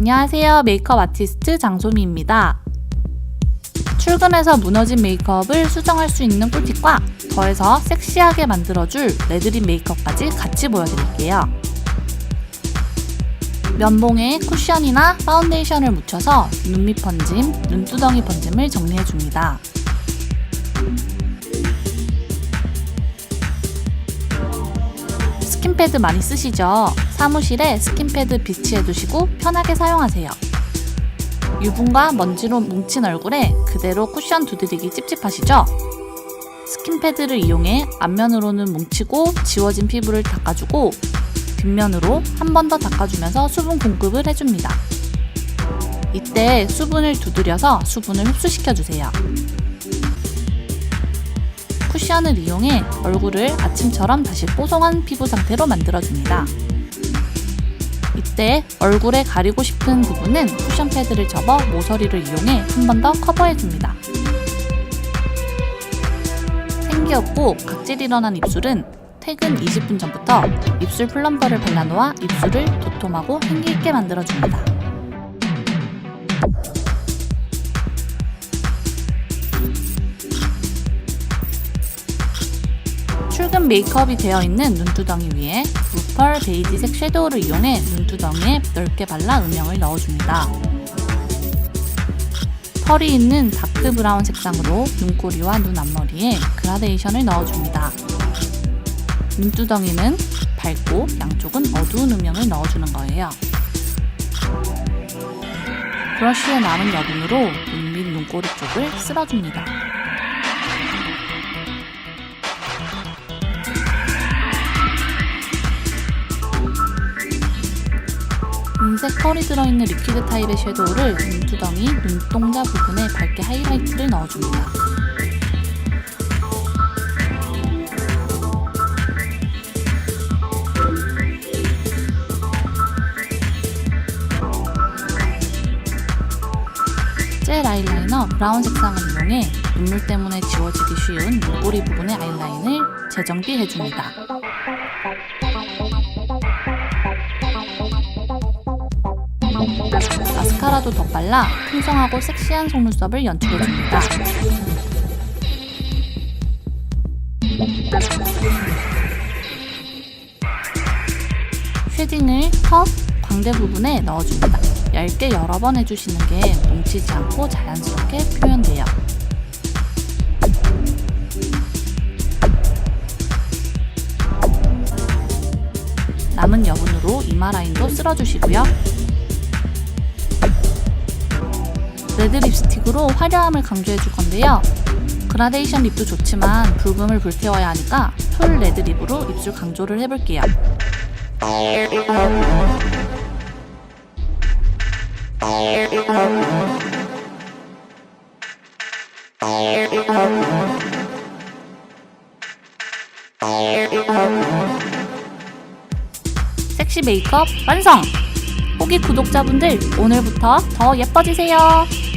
안녕하세요. 메이크업 아티스트 장소미입니다. 출근해서 무너진 메이크업을 수정할 수 있는 꿀팁과 더해서 섹시하게 만들어줄 레드립 메이크업까지 같이 보여드릴게요. 면봉에 쿠션이나 파운데이션을 묻혀서 눈밑 번짐, 눈두덩이 번짐을 정리해줍니다. 스킨패드 많이 쓰시죠? 사무실에 스킨패드 비치해 두시고 편하게 사용하세요. 유분과 먼지로 뭉친 얼굴에 그대로 쿠션 두드리기 찝찝하시죠? 스킨패드를 이용해 앞면으로는 뭉치고 지워진 피부를 닦아주고 뒷면으로 한 번 더 닦아주면서 수분 공급을 해줍니다. 이때 수분을 두드려서 수분을 흡수시켜주세요. 쿠션을 이용해 얼굴을 아침처럼 다시 뽀송한 피부 상태로 만들어줍니다. 이때 얼굴에 가리고 싶은 부분은 쿠션 패드를 접어 모서리를 이용해 한 번 더 커버해줍니다. 생기 없고 각질 일어난 입술은 퇴근 20분 전부터 입술 플럼버를 발라놓아 입술을 도톰하고 생기 있게 만들어줍니다. 메이크업이 되어 있는 눈두덩이 위에 루펄 베이지색 섀도우를 이용해 눈두덩이에 넓게 발라 음영을 넣어줍니다. 털이 있는 다크 브라운 색상으로 눈꼬리와 눈 앞머리에 그라데이션을 넣어줍니다. 눈두덩이는 밝고 양쪽은 어두운 음영을 넣어주는 거예요. 브러쉬에 남은 여분으로 눈밑 눈꼬리 쪽을 쓸어줍니다. 은색 펄이 들어있는 리퀴드 타입의 섀도우를 눈두덩이, 눈동자 부분에 밝게 하이라이트를 넣어줍니다. 젤 아이라이너 브라운 색상을 이용해 눈물 때문에 지워지기 쉬운 눈꼬리 부분의 아이라인을 재정비해줍니다. 마스카라도 더 발라 풍성하고 섹시한 속눈썹을 연출해줍니다. 쉐딩을 턱, 광대 부분에 넣어줍니다. 얇게 여러 번 해주시는 게 뭉치지 않고 자연스럽게 표현돼요. 남은 여분으로 이마 라인도 쓸어주시고요. 레드 립스틱으로 화려함을 강조해줄 건데요. 그라데이션 립도 좋지만 붉음을 불태워야 하니까 풀 레드 립으로 입술 강조를 해볼게요. 섹시 메이크업 완성! 호기 구독자분들 오늘부터 더 예뻐지세요.